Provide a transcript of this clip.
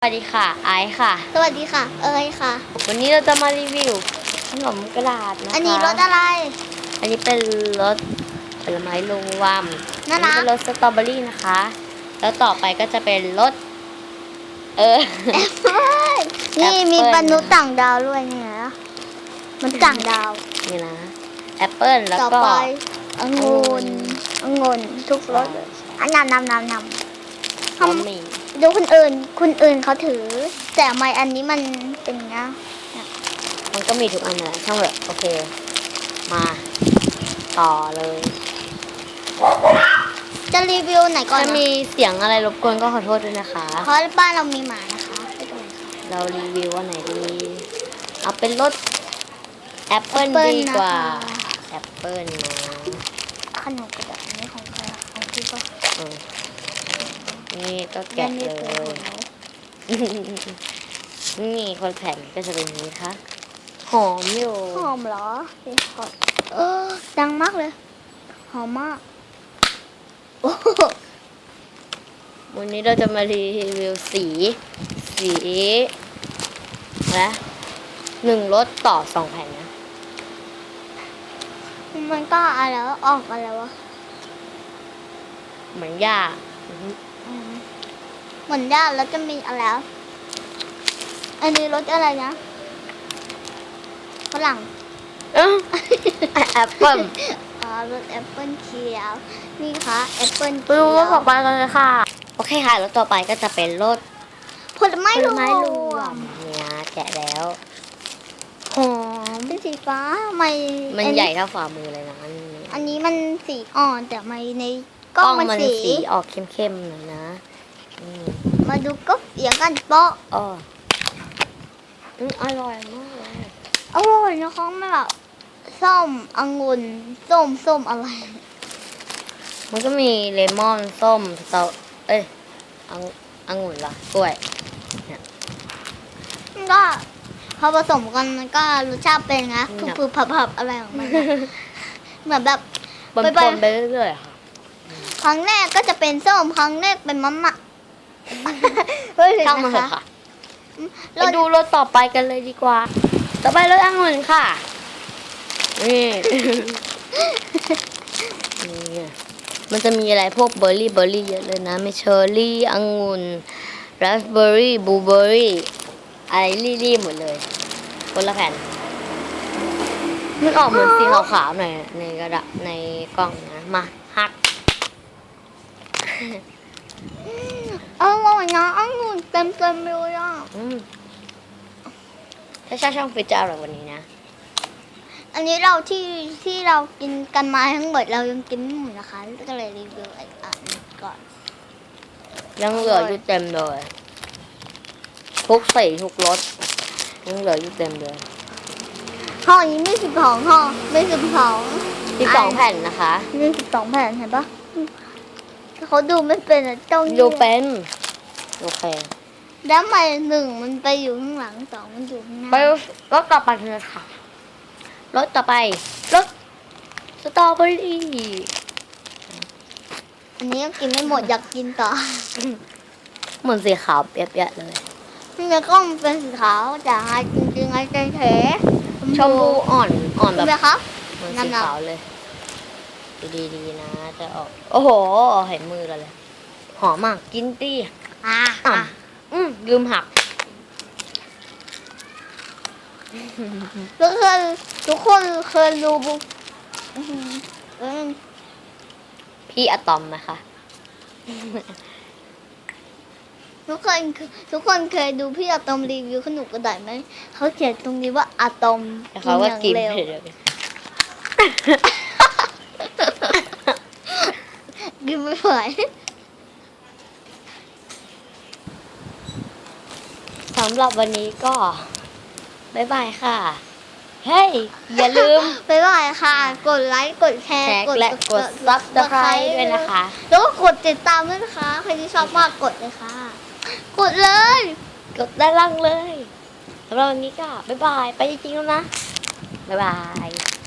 สวัสดีค่ะไอซ์ค่ะ สวัสดีค่ะ เอ้ยค่ะ วันนี้เราจะมารีวิวขนมกระดาษนะคะอันนี้รสอะไร อันนี้เป็นรสผลไม้รวมน่าอัรักเป็นรสสตรอเบอรี่นะคะ แล้วต่อไปก็จะเป็นรสเออนี่แอปเปิ้ลมีมนุษย์ต่างดาวด้วยเนี่ยนะมันษย์ต่างดาวนี่นะแอปเปิลแล้วต่อก็ไปองุ่นองุ่นทุกรสอันนำนำนำนำ บะหมี่ดูคนอื่นคนอื่นเขาถือ แต่ทำไมอันนี้มันเป็นไงนะมันก็มีทุกอันนะช่างแบบโอเค มา ต่อเลย จะรีวิวไหนก่อนถ้านะมีเสียงอะไรรบกวนก็ขอโทษด้วยนะคะ เพราะบ้านเรามีหมานะคะไม่เป็นไรค่ะ เรารีวิวว่าไหนดี เอาเป็นรสแอปเปิลแอปเปิ้ลดีกว่านะคะ แอปเปิลนะขนมกระดาษอันนี้ของใครอะของพี่ปะอืม นี่ก็แกะนี่เลเป็นของยเรานี่คนแผ่นก็จะเป็นอย่างนี้ค่ะ หอมอยู่ หอมเหรอเดี๋ยวก่อนเออ ดังมากเลย หอมมากโอ้โหวันนี้เราจะมารีวิวสี สีนะหนึ่งรสต่อสองแผ่นนะ มันก็อะไรวะออกอะไรวะเหมือนหญ้าอืม เหมือนย่าแล้วจะมีอะไรวะอันนี้รสอะไรนะฝรั่งเอ้าแอปเปิลอ๋อรสแอปเปิลเขียวนี่ค่ะแอปเปิลไปเขีดูยรสต่อวไปกันเลยค่ะ โอเคค่ะรสต่อไปก็จะเป็นรสผลไม้ผรลวไม้รวมมเนี่ยแกะแล้วหอมเป็นสีฟ้าทำไมมันอัใหญ่เท่าฝ่ามือเลยนะอันนี้มันสีอ่อนแต่ทำไมใน กกล้ล้อองงมันมันสีสีออกเข้มๆหน่อยนะอืมมาดูก็เสียงกันโป๊ะอ๋ออืมอร่อยมากเลยอร่อยนะคะไม่แบบส้มองุ่นส้มส้มอะไร มันก็มีเลมอนส้มสตรอเอ้ยององุ่นละกล้วยมันก็พอผสมกันมันก็รสชาติเป็นไงครับคือผับผับๆอะไรของมันอะเหมือนแบบปนไปๆไปไปเรื่อยๆอะ ค่ะครั้งแรกก็จะเป็นส้มครั้งแรกเป็นมะมะเฮ้ยช่างมันเถนะอะคะค่ะไปเราดูรสต่อไปกันเลยดีกว่า ต่อไปรสองุ่นค่ะนี่นี่มันจะมีอะไรพวกเบอร์รี่เบอร์รี่เยอะเลยนะมีเชอร์รี่องุ่นราสเบอร์รี่บลูเบอร์รี่อะไรรี่ๆหมดเลยคนละแผ่นมันออกเหมือนสีขาวๆหน่อยในกระดาษในกล่องนะมาฮัก อร่อยนะองุ่นเต็มเต็มๆเลยอะอืมถ้าชอบช่องฟิตจะอร่อยกวันนี้นะ อันนี้เราที่ที่เรากินกันมาทั้งหมดเรายังกินไม่หมดนะคะ ก็เลยรีวิวอีกอันหนึ่งก่อน ยังเหลืออยู่เต็มเลยทุกสีทุกรสยังเหลืออยู่เต็มเลยห่อนี้มีสิบสองห่อมีสิบสองที่สองแผ่นนะคะ มีสิบสองแผ่นเห็นปะ เขาดูไม่เป็นอะเจ้านี่ดูเป็นโอเคแล้วทำไมหนึ่งมันไปอยู่ข้างหลังสองมันอยู่ข้างหน้าไปรสต่อไปเลยค่ะรสต่อไปรสสตรอเบอรี่อันนี้ยังกินไม่หมดอยากกินต่อเหมือนสีขาวเปียกๆเลยในกล้องมันเป็นสีขาวแต่ไฮจริงๆไฮใจเทชมพูอ่อนอ่อนใช่แบบไหมครับเหมือนนั่สีนน่ะขาวเลย ดูดีๆนะจะออก โอ้โหเห็นมือกันเลย หอมมากกินตีอ่าอ่ำอืมลืมหักทุกคนทุกคนเคยดูบุอื้อหือเอิ่มพี่อะตอมนะคะทุกคนทุกคนเคยดูพี่อะตอมรีวิวขนมกระดาษไหมเขาเขียนตรงนี้ว่าอะตอมแล้วเขาก็กินอย่างไปเร็ว เลย กินไม่ไหวสำหรับวันนี้ก็บ๊ายบายค่ะ เฮ้ย อย่าลืมบ๊ายบายค่ะ กดไลค์ กดแชร์ แชร์และกด subscribe ด้วยนะคะ แล้วก็กดติดตามด้วยนะคะ ใครที่ชอบมากกดเลยค่ะ กดเลย กดด้านล่างเลยสำหรับวันนี้ก็บ๊ายบาย ไปจริงๆแล้วนะบ๊ายบาย